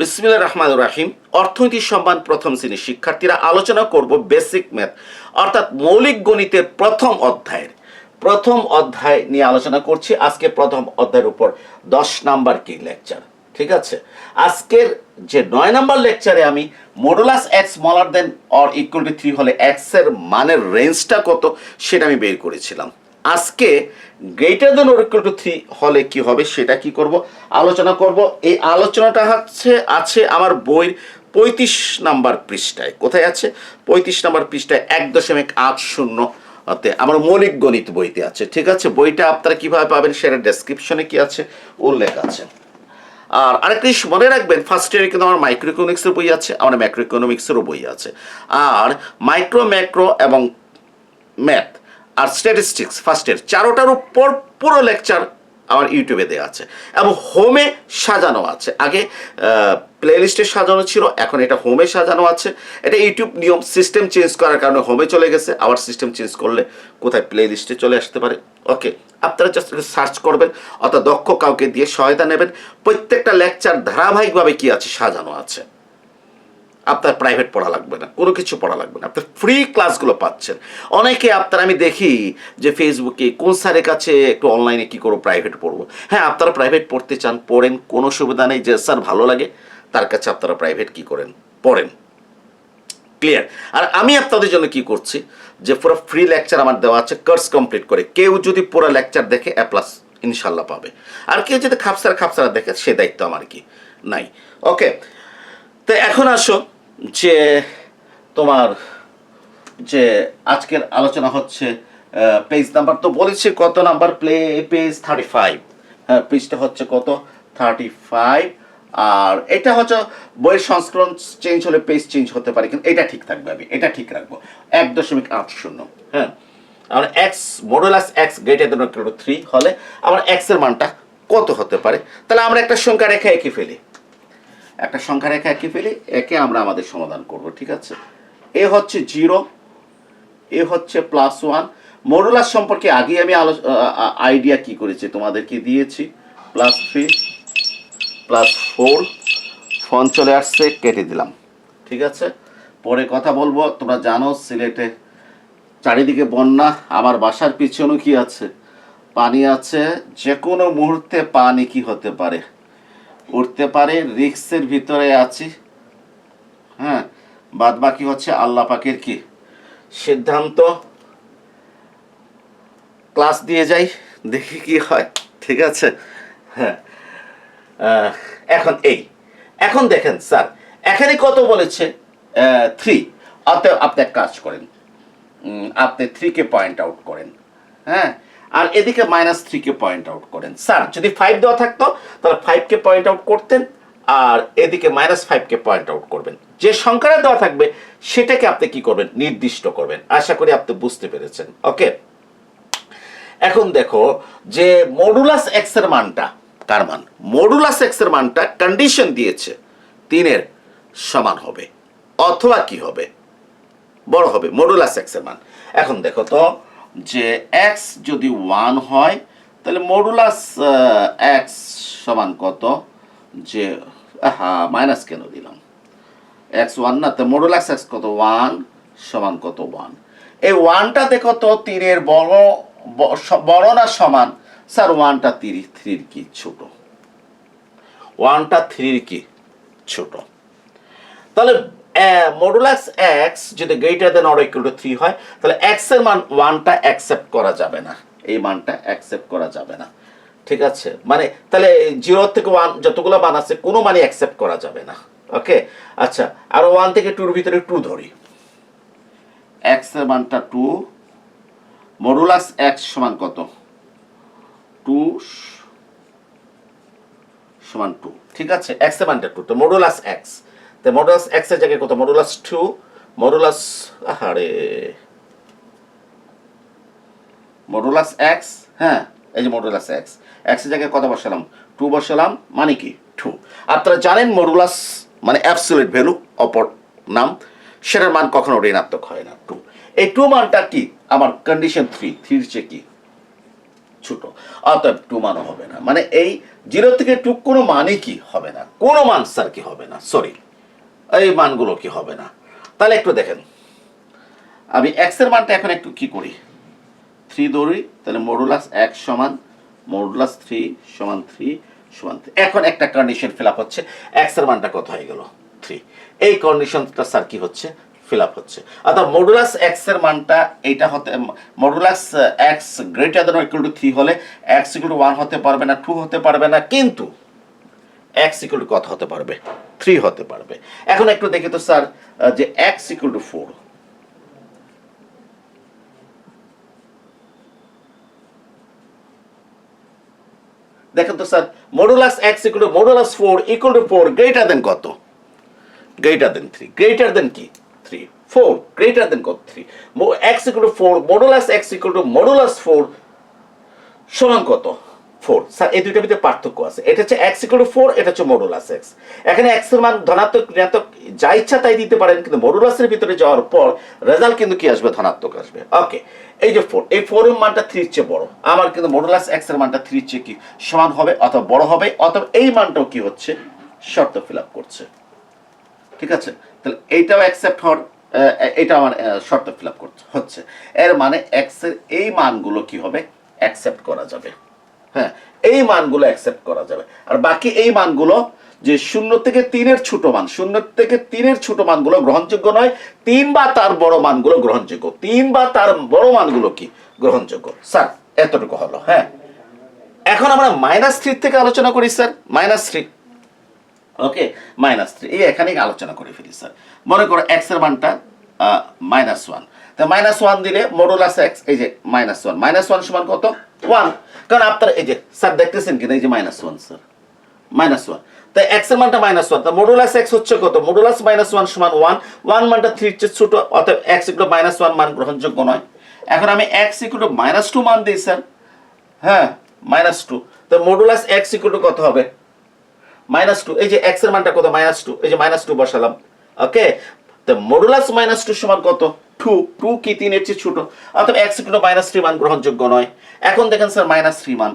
বিসমিল্লা রহমান রাহিম। অর্থনীতি সম্মান প্রথম শ্রেণির শিক্ষার্থীরা আলোচনা করব বেসিক ম্যাথ অর্থাৎ মৌলিক গণিতের প্রথম অধ্যায়ের। প্রথম অধ্যায় নিয়ে আলোচনা করছি। আজকে প্রথম অধ্যায়ের উপর দশ নাম্বার কি লেকচার ঠিক আছে? আজকের যে নয় নাম্বার লেকচারে আমি modulus X smaller than or equal to three হলে এক্সের মানের রেঞ্জটা কত সেটা আমি বের করেছিলাম। আজকে greater than equal to three হলে কি হবে সেটা কি করব? আলোচনা করব। এই আলোচনাটা হচ্ছে, আছে আমার বইয়ের পঁয়ত্রিশ নাম্বার পৃষ্ঠায়। কোথায় আছে? পঁয়ত্রিশ নাম্বার পৃষ্ঠায় এক দশমিক আট শূন্য তে আমার মৌলিক গণিত বইতে আছে। ঠিক আছে? বইটা আপনারা কীভাবে পাবেন সেটা ডেসক্রিপশনে কি আছে? উল্লেখ আছে। আর আরেকটা জিনিস মনে রাখবেন ফার্স্ট ইয়ারে কিন্তু আমার মাইক্রো ইকোনমিক্সের বই আছে, আমার ম্যাক্রো ইকোনমিক্সেরও বই আছে। আর মাইক্রো ম্যাক্রো এবং ম্যাথ আর স্ট্যাটিস্টিক্স ফার্স্ট ইয়ার চারোটার উপর পুরো লেকচার আমার ইউটিউবে দেওয়া আছে। এবং হোমে সাজানো আছে। আগে প্লে লিস্টে সাজানো ছিল, এখন এটা হোমে সাজানো আছে। এটা ইউটিউব নিয়ম সিস্টেম চেঞ্জ করার কারণে হোমে চলে গেছে। আবার সিস্টেম চেঞ্জ করলে কোথায় প্লে লিস্টে চলে আসতে পারে? ওকে আপনারা জাস্ট সার্চ করবেন, অর্থাৎ দক্ষ কাউকে দিয়ে সহায়তা নেবেন। প্রত্যেকটা লেকচার ধারাবাহিকভাবে কি আছে? সাজানো আছে। আপনার প্রাইভেট পড়া লাগবে না, কোনো কিছু পড়া লাগবে না। আপনার ফ্রি ক্লাসগুলো পাচ্ছেন। অনেকে আপনার, আমি দেখি যে ফেসবুকে কোন স্যারের কাছে একটু অনলাইনে কি করব প্রাইভেট পড়ব? হ্যাঁ আপনারা প্রাইভেট পড়তে চান, পড়েন, কোনো সুবিধা নেই যে স্যার ভালো লাগে। তার কাছে আপনারা প্রাইভেট কি করেন? পড়েন। ক্লিয়ার আর আমি আপনাদের জন্য কি করছি? যে, পুরো ফ্রি লেকচার আমার দেওয়া আছে কোর্স কমপ্লিট করে। কেউ যদি পুরো লেকচার দেখে এ প্লাস ইনশাল্লাহ পাবে। আর কেউ যদি খাপসার খাপসারা দেখে, সে দায়িত্ব আমার কি? নাই। ওকে তো এখন আসো। যে তোমার যে আজকের আলোচনা হচ্ছে পেজ নাম্বার তো বলেছি, কত number play page thirty five হ্যাঁ পেজটা হচ্ছে কত? থার্টি ফাইভ আর এটা হচ্ছে বইয়ের সংস্করণ চেঞ্জ হলে পেজ চেঞ্জ হতে পারে, কিন্তু এটা ঠিক থাকবে আমি, এটা ঠিক রাখব। এক দশমিক আট শূন্য হ্যাঁ। আমার X modulus X greater than three হলে আমার এক্সের মানটা কত হতে পারে? তাহলে আমরা একটা সংখ্যা রেখা এঁকে ফেলি। একটা সংখ্যা রেখা একে ফেলি, একে আমরা আমাদের সমাধান করব, ঠিক আছে? এ হচ্ছে জিরো, এ হচ্ছে প্লাস ওয়ান মডুলাস সম্পর্কে আগে আমি আলো আইডিয়া কি করেছি? তোমাদেরকে দিয়েছি। Plus three plus four phone চলে আসছে, কেটে দিলাম, ঠিক আছে? পরে কথা বলব, তোমরা জানো, সিলেটে চারিদিকে বন্যা, আমার বাসার পিছনেও কি আছে? পানি আছে যে কোনো মুহূর্তে পানি কি হতে পারে? উঠতে পারে রিক্সের ভিতরে আছি। হ্যাঁ বাদ বাকি হচ্ছে আল্লাহ পাকের কি? সিদ্ধান্ত। ক্লাস দিয়ে যাই, দেখি কি হয়, ঠিক আছে? হ্যাঁ এখন এই, এখন দেখেন স্যার, এখানে কত বলেছে? থ্রি অতএব আপনি এক কাজ করেন। আপনি থ্রিকে পয়েন্ট আউট করেন। হ্যাঁ আর এদিকে মাইনাস থ্রিকে পয়েন্ট আউট করেন। স্যার, যদি ফাইভ দেওয়া থাকতো, তাহলে ফাইভকে পয়েন্ট আউট করতেন, আর এদিকে মাইনাস ফাইভকে পয়েন্ট আউট করবেন। যে সংখ্যাটা দেওয়া থাকবে, সেটাকে আপনি কি করবেন? নির্দিষ্ট করবেন। আশা করি আপনি বুঝতে পেরেছেন। ওকে? এখন দেখো, যে মডুলাস এক্সের মানটা কার মান মডুলাস এক্সের মানটা কন্ডিশন দিয়েছে, তিনের সমান হবে, অথবা কি হবে? বড় হবে মডুলাস এক্সের মান। এখন দেখো তো যে এক্স যদি ওয়ান হয়, তাহলে মডুলাস এক্স সমান কত? যে হ্যাঁ মাইনাস কেন দিলাম? এক্স ওয়ান না, তো মডুলাস এক্স কত? ওয়ান সমান কত? ওয়ান এই ওয়ানটা দেখো তো তীরের বড় বড় না সমান? স্যার ওয়ানটা তিরি থ্রির কি ছোট? ওয়ানটা থ্রির কি ছোট? তাহলে মডুলাস এক্স যদি greater than or equal to three হয়, তাহলে এক্সের মান ওয়ানটা অ্যাকসেপ্ট করা যাবে না। এই মানটা অ্যাকসেপ্ট করা যাবে না। ঠিক আছে? মানে তাহলে জিরো থেকে ওয়ান যতগুলো মান আছে, কোনো মানে অ্যাকসেপ্ট করা যাবে না। ওকে আচ্ছা আর ওয়ান থেকে টুর ভিতরে টু ধরি। এক্সের মানটা টু মডুলাস এক্স সমান কত? টু সমান টু ঠিক আছে? এক্সের মানটা টু তো মডুলাস এক্স তো মডুলাস এক্সের জায়গায় কত? মডুলাস টু মডুলাস আরে মডুলাস এক্স হ্যাঁ এই যে মডুলাস এক্সের জায়গায় কত বসালাম? টু বসালাম মানে কি? টু আপনারা জানেন মডুলাস মানে অ্যাবসোলিউট ভ্যালু অপর নাম। সেটার মান কখনো ঋণাত্মক হয় না। টু এই টু মানটা কি? আমার কন্ডিশন থ্রি থ্রির চেয়ে কি? ছোট। অতএব টু মানও হবে না। মানে এই জিরো থেকে টু কোনো মানই কি? হবে না। কোনো মান স্যার কি? হবে না। সরি এই মানগুলো কি হবে না? তাহলে একটু দেখেন। আমি এক্সের মানটা এখন একটু কি করি? থ্রি দৌড়ি, তাহলে মডুলাস এক সমান মডুলাস থ্রি সমান থ্রি সমান থ্রি এখন একটা কন্ডিশন ফিল আপ হচ্ছে। এক্সের মানটা কত হয়ে গেল? থ্রি এই কন্ডিশনটা স্যার কি হচ্ছে? ফিল আপ হচ্ছে। অর্থাৎ মডুলাস এক্সের মানটা এইটা হতে modulus x greater than equal to three হলে এক্স ইকুয়াল টু ওয়ান হতে পারবে না টু হতে পারবে না। কিন্তু এক্স ইকুয়াল টু কত হতে পারবে? থ্রি হতে পারবে। এখন একটু দেখি তো, স্যার যে এক্স ইকুয়াল টু ফোর দেখেন তো, sir modulus x equal to modulus four equal to four greater than কত? Greater than three greater than কি? থ্রি ফোর গ্রেটার দেন কত? Three x equal to four modulus x equal to modulus four সমান কত? Four sir, এই দুইটার ভিতরে পার্থক্য আছে। এটা হচ্ছে এক্স ইকুয়াল টু ফোর এটা হচ্ছে মডুলাস এক্স এখানে এক্সের মান ধনাত্মক, ঋণাত্মক, যা ইচ্ছা তাই দিতে পারেন, কিন্তু মডুলাসের ভিতরে যাওয়ার পর রেজাল্ট কিন্তু কি আসবে? ধনাত্মক আসবে। ওকে এই যে ফোর এই ফোর এর মানটা থ্রির চেয়ে বড়। আমার কিন্তু মডুলাস এক্সের মানটা থ্রির চেয়ে কি সমান হবে অথবা বড় হবে? অথবা এই মানটাও কি হচ্ছে? শর্ত ফিল আপ করছে। ঠিক আছে? তাহলে এইটাও অ্যাকসেপ্ট হওয়ার এটা আমার শর্ত ফিল আপ করছে, হচ্ছে। এর মানে এক্সের এই মানগুলো কি হবে? অ্যাকসেপ্ট করা যাবে। হ্যাঁ এই মানগুলো অ্যাকসেপ্ট করা যাবে। আর বাকি এই মানগুলো যে শূন্য থেকে তিনের ছোট মান, শূন্য থেকে তিনের ছোট মানগুলো গ্রহণযোগ্য নয়, তিন বা তার বড় মানগুলো গ্রহণযোগ্য। তিন বা তার বড় মানগুলো কি? গ্রহণযোগ্য। স্যার, এতটুকু হলো হ্যাঁ। এখন আমরা মাইনাস থ্রি থেকে আলোচনা করি, sir. Minus three okay minus three এই এখানেই আলোচনা করে ফেলি, স্যার। মনে করো এক্সের মানটা মাইনাস ওয়ান তা মাইনাস ওয়ান দিলে মডুলাস এক্স এই যে মাইনাস ওয়ান মাইনাস ওয়ান সমান কত? ওয়ান কারণ আপনার এই যে, স্যার দেখতেছেন কিনা, এই যে minus one sir minus one তাই এক্সের মানটা মাইনাস ওয়ান তা মডুলাস এক্স হচ্ছে কত? মডুলাস মাইনাস ওয়ান সমান ওয়ান ওয়ান মানটা থ্রির চেয়ে ছোট অর্থাৎ এক্স ইকুয়াল মাইনাস ওয়ান মান গ্রহণযোগ্য নয়। এখন আমি এক্স ইকুয়াল মাইনাস টু মান দিই স্যার হ্যাঁ মাইনাস টু তো মডুলাস এক্স ইকুয়াল কত হবে? মাইনাস টু এই যে এক্সের মানটা কত? মাইনাস টু এই যে মাইনাস টু বসালাম। ওকে মডুলাস মাইনাস টু সমান কত? টু টু কি? তিনের চেয়ে ছোট। অর্থাৎ এক্স ইকুয়াল মাইনাস থ্রি মান গ্রহণযোগ্য নয়। এখন দেখেন স্যার মাইনাস থ্রি মান।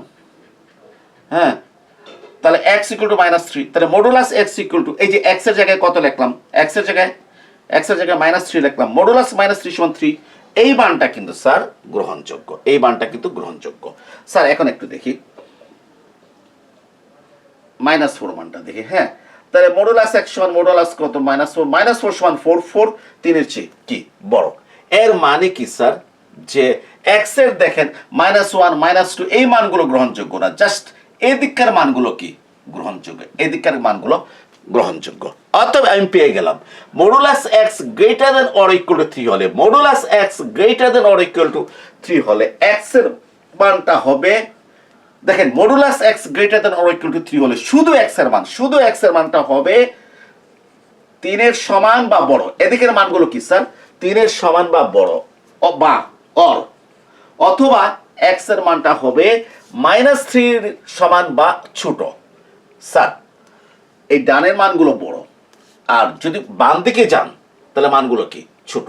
হ্যাঁ? তাহলে x equal to minus three তাহলে মডুলাস এক্স ইকুয়াল টু এই যে এক্সের জায়গায় কত লিখলাম? এক্সের জায়গায় এক্স জায়গায় মাইনাস থ্রি লিখলাম। মডুলাস মাইনাস থ্রি সমান থ্রি এই মানটা কিন্তু স্যার গ্রহণযোগ্য। এই মানটা কিন্তু গ্রহণযোগ্য। স্যার এখন একটু দেখি। মাইনাস ফোর মানটা দেখি। হ্যাঁ? তাহলে মডুলাস এক সমান মডুলাস কত? মাইনাস ফোর মাইনাস ফোর সমান ফোর ফোর তিনের চেয়ে কি? বড়। এর মানে কি স্যার যে এক্সের দেখেন মাইনাস ওয়ান মাইনাস টু এই মানগুলো গ্রহণযোগ্য না। জাস্ট এদিককার মানগুলো কি? গ্রহণযোগ্য। এদিককার মানগুলো গ্রহণযোগ্য। অতএব আমি পেয়ে গেলাম। Modulus x greater than or equal to three হলে modulus x greater than or equal to three হলে এক্সের মানটা হবে দেখেন modulus x greater than or equal to three হলে শুধু এক্সের মান, শুধু এক্সের মানটা হবে তিনের সমান বা বড়। এদিকের মানগুলো কি, স্যার? তিনের সমান বা বড়। বা অর অথবা এক্সের মানটা হবে মাইনাস থ্রির সমান বা ছোট। স্যার, এই ডানের মানগুলো বড়। আর যদি বাম দিকে যান, তাহলে মানগুলো কি? ছোট।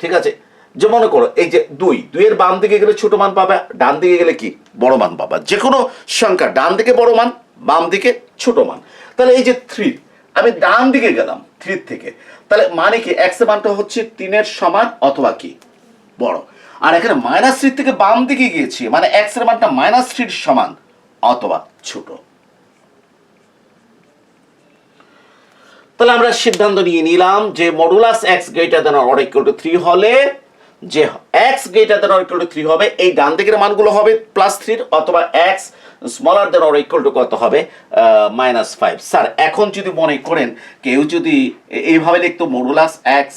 ঠিক আছে? যে মনে করো, এই যে দুই, দুইয়ের বাম দিকে গেলে ছোট মান পাবা, ডান দিকে গেলে কি? বড় মান পাবা। যে কোনো সংখ্যা, ডান দিকে বড় মান, বাম দিকে ছোট মান। তাহলে এই যে থ্রি আমি ডান দিকে গেলাম থ্রির থেকে। তাহলে মানে কি? এক্সের মানটা হচ্ছে তিনের সমান অথবা কি? বড়। আর এখানে মাইনাস থ্রি থেকে বাম দিকে গিয়েছি মানে এক্সের মানটা মাইনাস থ্রির সমান অথবা ছোট। তাহলে আমরা সিদ্ধান্ত নিয়ে নিলাম যে modulus x greater than or equal to three হলে যে x greater than or equal to three হবে, এই ডান দিকের মানগুলো হবে প্লাস থ্রির অথবা x smaller than or equal to কত হবে? মাইনাস ফাইভ স্যার এখন যদি মনে করেন, কেউ যদি এইভাবে লিখতো modulus x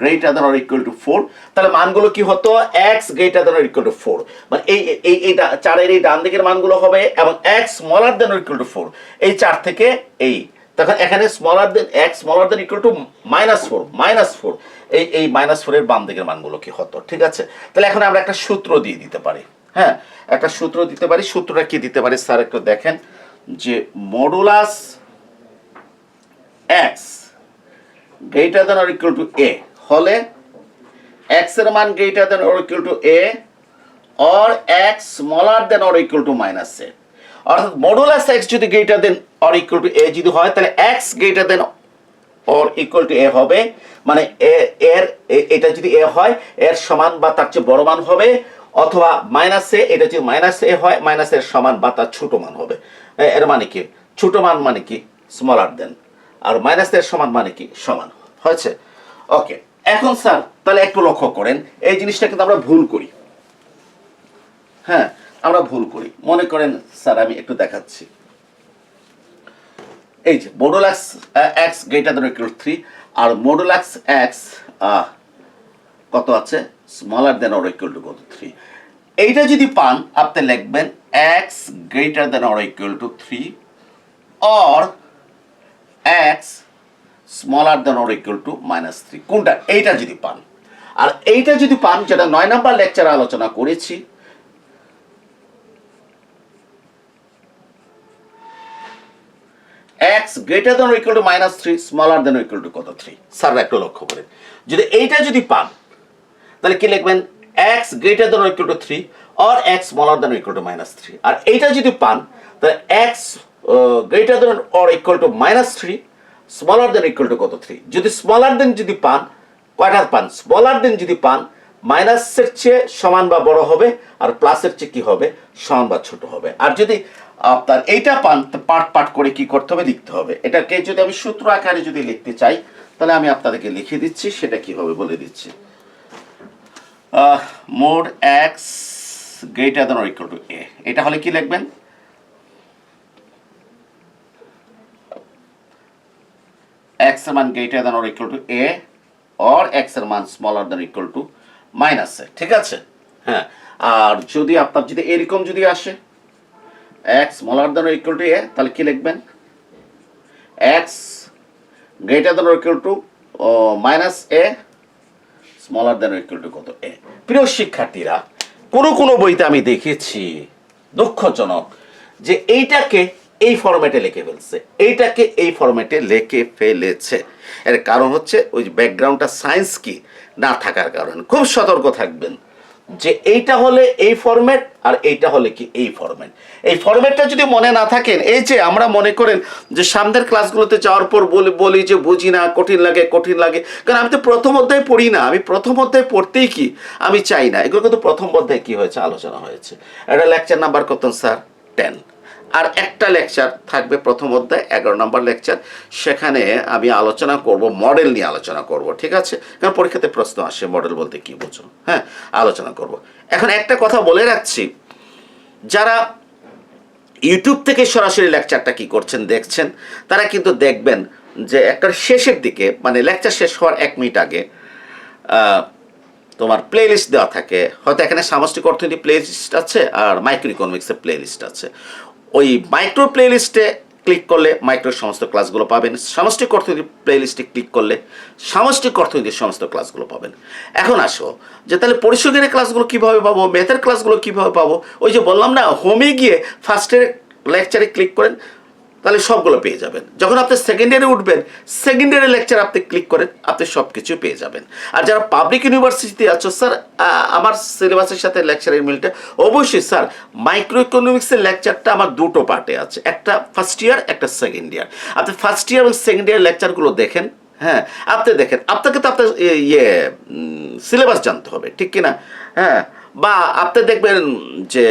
greater than or equal to four তাহলে মানগুলো কি হতো? X greater than or equal to four মানে এই এই এই চারের এই ডান দিকের মানগুলো হবে এবং x smaller than or equal to four এই চার থেকে এই। তখন এখানে smaller than x smaller than equal to minus four minus four এই এই মাইনাস ফোরের বাম দিকের মানগুলো কি হতো? ঠিক আছে? তাহলে এখন আমরা একটা সূত্র দিয়ে দিতে পারি। হ্যাঁ? একটা সূত্র দিতে পারি। সূত্রটা কি দিতে পারি? স্যার একটু দেখেন যে modulus x greater than or equal to a হলে এক্সের মান greater than or equal to a or x smaller than or equal to minus a অর্থাৎ মডুলাস এক্স যদি greater than or equal to a যদি হয়, তাহলে x greater than or equal to a হবে মানে এর এটা যদি এ হয়, এর সমান বা তার চেয়ে বড় মান হবে, অথবা মাইনাস এ এটা যদি মাইনাস এ হয় মাইনাস এর সমান বা তার ছোট মান হবে। এর মানে কি? ছোট মান মানে কি? স্মলার দেন আর মাইনাস এর সমান মানে কি? সমান। হয়েছে? ওকে এখন স্যার তাহলে একটু লক্ষ্য করেন, এই জিনিসটা কিন্তু আমরা ভুল করি। হ্যাঁ আমরা ভুল করি। মনে করেন স্যার আমি একটু দেখাচ্ছি। এই যে modulus x greater than equal three আর মডুলাক্স এক্স কত আছে? Smaller than or equal to কত থ্রি এইটা যদি পান, আপনি লিখবেন x greater than or equal to three or x smaller than or equal to minus three কোনটা? এইটা যদি পান। আর এইটা যদি পান, যেটা নয় নাম্বার লেকচারে আলোচনা করেছি x greater than equal to minus three smaller than equal to কত থ্রি স্যার একটু লক্ষ্য করেন। যদি এইটা যদি পান, তাহলে কি লিখবেন? X greater than equal to three or x smaller than equal to minus three আর এইটা যদি পান, তাহলে x greater than or equal to minus three smaller than equal to কত থ্রি যদি স্মলার দেন যদি পান, কয়টা পান? স্মলার দেন যদি পান মাইনাসের চেয়ে সমান বা বড় হবে, আর প্লাসের চেয়ে কি হবে? সমান বা ছোট হবে। আর যদি আপনার এইটা পান পার্ট পার্ট করে কি করতে হবে? লিখতে হবে। এটাকে যদি আমি সূত্র আকারে যদি লিখতে চাই, তাহলে আমি আপনাদেরকে লিখে দিচ্ছি, সেটা কি হবে বলে দিচ্ছি। Mod x greater than equal to a এটা হলে কি লিখবেন? এক্সের মান greater than equal to a or এক্সের মান smaller than equal to minus ঠিক আছে? হ্যাঁ আর যদি আপনার যদি এরকম যদি আসে x smaller than equal to a তাহলে কি লিখবেন? X greater than equal to minus a smaller than equal to কত? এ প্রিয় শিক্ষার্থীরা, কোনো কোনো বইতে আমি দেখেছি দুঃখজনক যে এইটাকে এই ফরম্যাটে লিখে ফেলছে। এইটাকে এই ফরম্যাটে লিখে ফেলেছে। এর কারণ হচ্ছে ওই ব্যাকগ্রাউন্ডটা সায়েন্স কি? না থাকার কারণে। খুব সতর্ক থাকবেন যে এইটা হলে এই ফরম্যাট আর এইটা হলে কি এই ফরম্যাট এই ফরম্যাটটা যদি মনে না থাকেন, এই যে আমরা মনে করেন যে সামনের ক্লাসগুলোতে যাওয়ার পর বলি বলি যে বুঝি না, কঠিন লাগে কঠিন লাগে, কারণ আমি তো প্রথম অধ্যায় পড়ি না। আমি প্রথম অধ্যায় পড়তেই কি? আমি চাই না। এগুলো কিন্তু প্রথম অধ্যায়ে কি হয়েছে? আলোচনা হয়েছে। এটা লেকচার নাম্বার কত স্যার টেন আর একটা লেকচার থাকবে প্রথম অধ্যায়, এগারো নম্বর লেকচার সেখানে আমি আলোচনা করব মডেল নিয়ে আলোচনা করব, ঠিক আছে? কারণ পরীক্ষাতে প্রশ্ন আসে মডেল বলতে কি বোঝো? হ্যাঁ আলোচনা করব। এখন একটা কথা বলে রাখছি। যারা ইউটিউব থেকে সরাসরি লেকচারটা কি করছেন, দেখছেন, তারা কিন্তু দেখবেন যে একটা শেষের দিকে মানে লেকচার শেষ হওয়ার এক মিনিট আগে তোমার প্লে লিস্ট দেওয়া থাকে। হয়তো এখানে সামষ্টিক অর্থনীতি প্লে লিস্ট আছে আর মাইক্রো ইকোনমিক্সের প্লে লিস্ট আছে। ওই মাইক্রো প্লে লিস্টে ক্লিক করলে মাইক্রোর সমস্ত ক্লাসগুলো পাবেন। সামষ্টিক অর্থনীতি প্লেলিস্টে ক্লিক করলে সামষ্টিক অর্থনীতির সমস্ত ক্লাসগুলো পাবেন। এখন আসো, যে তাহলে পরিশোধের ক্লাসগুলো কীভাবে পাবো ম্যাথের ক্লাসগুলো কীভাবে পাবো? ওই যে বললাম না হোমে গিয়ে ফার্স্টের লেকচারে ক্লিক করেন। তাহলে সবগুলো পেয়ে যাবেন। যখন আপনি সেকেন্ড ইয়ারে উঠবেন সেকেন্ড ইয়ারের লেকচার আপনি ক্লিক করেন আপনি সব কিছু পেয়ে যাবেন। আর যারা পাবলিক ইউনিভার্সিটিতে আছো স্যার আমার সিলেবাসের সাথে লেকচারের মিলটা অবশ্যই স্যার মাইক্রো ইকোনমিক্সের লেকচারটা আমার দুটো পার্টে আছে। একটা ফার্স্ট ইয়ার একটা সেকেন্ড ইয়ার আপনি ফার্স্ট ইয়ার এবং সেকেন্ড ইয়ার লেকচারগুলো দেখেন হ্যাঁ আপনি দেখেন। আপনাকে তো আপনার ইয়ে, সিলেবাস জানতে হবে ঠিক কিনা? হ্যাঁ বা আপনি দেখবেন যে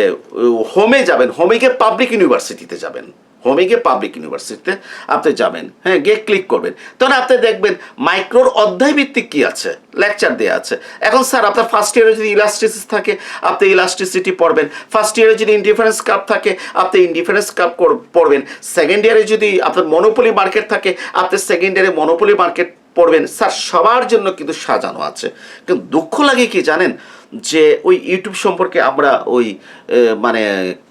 হোমে যাবেন হোমে গিয়ে পাবলিক ইউনিভার্সিটিতে যাবেন। হোমে গিয়ে পাবলিক ইউনিভার্সিটিতে আপনি যাবেন। হ্যাঁ গিয়ে ক্লিক করবেন। তখন আপনি দেখবেন মাইক্রোর অধ্যায় ভিত্তিক কি আছে? লেকচার দেওয়া আছে। এখন স্যার আপনার ফার্স্ট ইয়ারে যদি ইলাস্ট্রিসিস থাকে, আপনি ইলাস্ট্রিসিটি পড়বেন। ফার্স্ট ইয়ারে যদি ইন্ডিফারেন্স কাপ থাকে, আপনি ইন্ডিফারেন্স কাপ পড়বেন। সেকেন্ড ইয়ারে যদি আপনার মনোপলি মার্কেট থাকে, আপনি সেকেন্ড ইয়ারে মনোপলি মার্কেট পড়বেন। স্যার সবার জন্য কিন্তু সাজানো আছে। কিন্তু দুঃখ লাগে কি জানেন? যে ওই ইউটিউব সম্পর্কে আমরা ওই মানে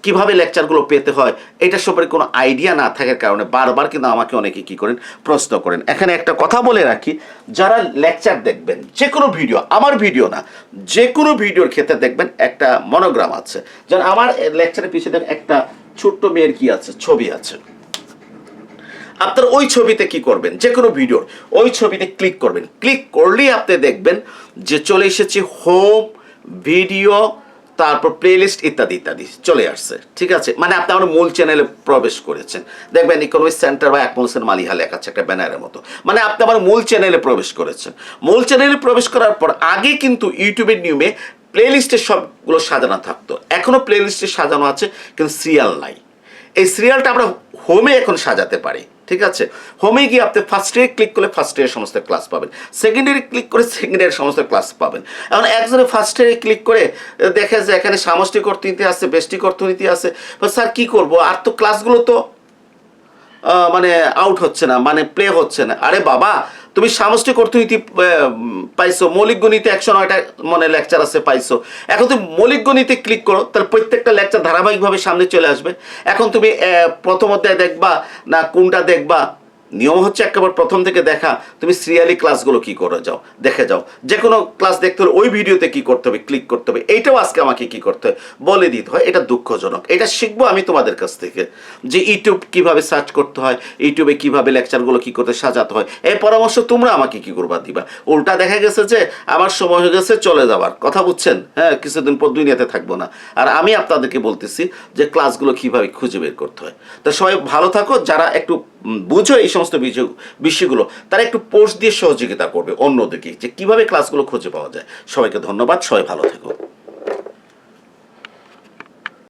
কীভাবে লেকচারগুলো পেতে হয়, এটা সম্পর্কে কোনো আইডিয়া না থাকার কারণে বারবার কিন্তু আমাকে অনেকে কি করেন, প্রশ্ন করেন। এখানে একটা কথা বলে রাখি, যারা লেকচার দেখবেন যে কোনো ভিডিও আমার ভিডিও না যে কোনো ভিডিওর ক্ষেত্রে দেখবেন একটা মনোগ্রাম আছে। যেন আমার লেকচারের পিছনে একটা ছোট্ট মেয়ের কি আছে, ছবি আছে। আপনার ওই ছবিতে কি করবেন যে কোনো ভিডিওর ওই ছবিতে ক্লিক করবেন। ক্লিক করলেই আপনি দেখবেন যে চলে এসেছে হোম ভিডিও তারপর প্লেলিস্ট ইত্যাদি ইত্যাদি। চলে আসছে, ঠিক আছে? মানে আপনি আমার মূল চ্যানেলে প্রবেশ করেছেন। দেখবেন ইকোনমিক সেন্টার বা একমলসের মালিহা লেখা আছে একটা ব্যানারের মতো। মানে আপনি আমার মূল চ্যানেলে প্রবেশ করেছেন। মূল চ্যানেলে প্রবেশ করার পর আগে কিন্তু ইউটিউবের নিয়মে প্লেলিস্টে সবগুলো সাজানো থাকতো। এখনও প্লেলিস্টে সাজানো আছে, কিন্তু সিরিয়াল নাই। এই সিরিয়ালটা আমরা হোমে এখন সাজাতে পারি। ঠিক আছে? হোমে গিয়ে আপনি ফার্স্ট ইয়ার ক্লিক করলে ফার্স্ট ইয়ার সমস্ত ক্লাস পাবেন। সেকেন্ড ইয়ারে ক্লিক করে সেকেন্ড ইয়ার সমস্ত ক্লাস পাবেন। এখন একজনে ফার্স্ট ইয়ারে ক্লিক করে দেখে যে এখানে সামষ্টিক অর্থনীতি আছে বেষ্টিক অর্থনীতি আছে স্যার কি করব? আর তো ক্লাসগুলো তো মানে আউট হচ্ছে না মানে প্লে হচ্ছে না। আরে বাবা তুমি সামষ্টিক অর্থনীতি পাইছো, মৌলিক গণিতে একশো নয়টা মানে লেকচার আছে পাইছো। এখন তুমি মৌলিক গণিতে ক্লিক করো, তাহলে প্রত্যেকটা লেকচার ধারাবাহিকভাবে সামনে চলে আসবে। এখন তুমি প্রথমত দেখবা না কোনটা দেখবা? নিয়ম হচ্ছে একেবারে প্রথম থেকে দেখা তুমি সিরিয়ালি ক্লাসগুলো কি করে যাও, দেখে যাও। যে কোনো ক্লাস দেখতে হলে ওই ভিডিওতে কি করতে হবে, ক্লিক করতে হবে। এইটাও আজকে আমাকে কি করতে হয়? বলে দিতে হয়, এটা দুঃখজনক। এটা শিখব আমি তোমাদের কাছ থেকে। যে ইউটিউব কীভাবে সার্চ করতে হয় ইউটিউবে কীভাবে লেকচারগুলো কি করতে সাজাতে হয় এই পরামর্শ তোমরা আমাকে কি করবা দিবা? উল্টা দেখা গেছে যে, আমার সময় হয়ে গেছে, চলে যাওয়ার কথা বুঝছেন? হ্যাঁ কিছুদিন পর দুনিয়াতে থাকব না। আর আমি আপনাদেরকে বলতেছি যে, ক্লাসগুলো কীভাবে খুঁজে বের করতে হয়। তো সবাই ভালো থাকো, যারা একটু বুঝো এই সমস্ত বিষয়- বিষয়গুলো। তারা একটু পোস্ট দিয়ে সহযোগিতা করবে অন্যদেরকে যে কীভাবে ক্লাসগুলো খুঁজে পাওয়া যায়। সবাইকে ধন্যবাদ, সবাই ভালো থেকো।